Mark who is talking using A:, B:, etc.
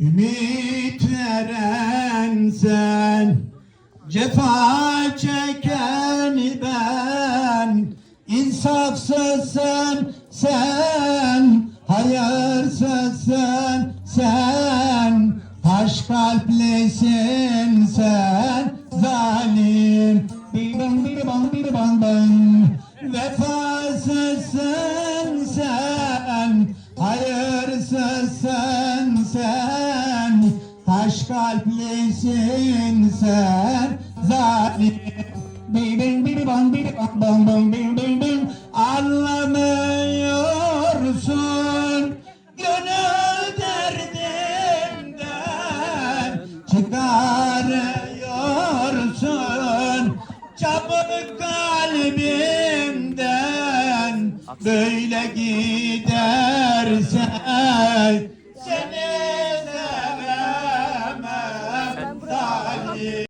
A: Ümit veren sen Cefa çeken ben. İnsafsız sen, sen Hayırsız sen, sen. Taş kalplisin sen Vefasızsın sen Hayırsız sen, sen. Taş kalplisin sen. Zalim bim bim bam bim bam bam bam bim bim bim Anlamıyorsun. Gönül derdinden Çıkarıyorsun. Çabuk kalbimden Böyle gidersen